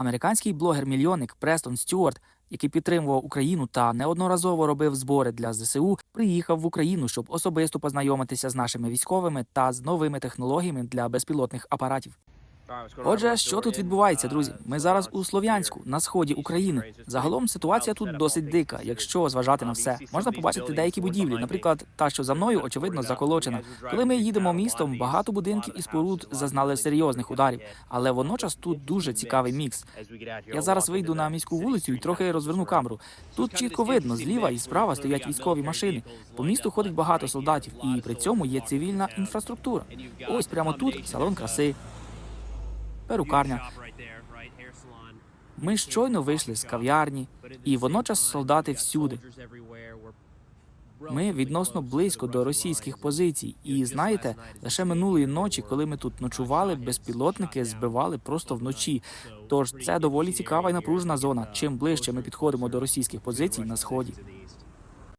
Американський блогер-мільйонник Престон Стюарт, який підтримував Україну та неодноразово робив збори для ЗСУ, приїхав в Україну, щоб особисто познайомитися з нашими військовими та з новими технологіями для безпілотних апаратів. Отже, що тут відбувається, друзі? Ми зараз у Слов'янську на сході України. Загалом ситуація тут досить дика, якщо зважати на все. Можна побачити деякі будівлі, наприклад, та, що за мною, очевидно, заколочена. Коли ми їдемо містом, багато будинків і споруд зазнали серйозних ударів, але водночас тут дуже цікавий мікс. Я зараз вийду на міську вулицю і трохи розверну камеру. Тут чітко видно, зліва і справа стоять військові машини. По місту ходить багато солдатів, і при цьому є цивільна інфраструктура. Ось прямо тут салон краси, перукарня. Ми щойно вийшли з кав'ярні, і водночас солдати всюди. Ми відносно близько до російських позицій. І знаєте, лише минулої ночі, коли ми тут ночували, безпілотники збивали просто вночі. Тож це доволі цікава і напружена зона. Чим ближче ми підходимо до російських позицій на сході.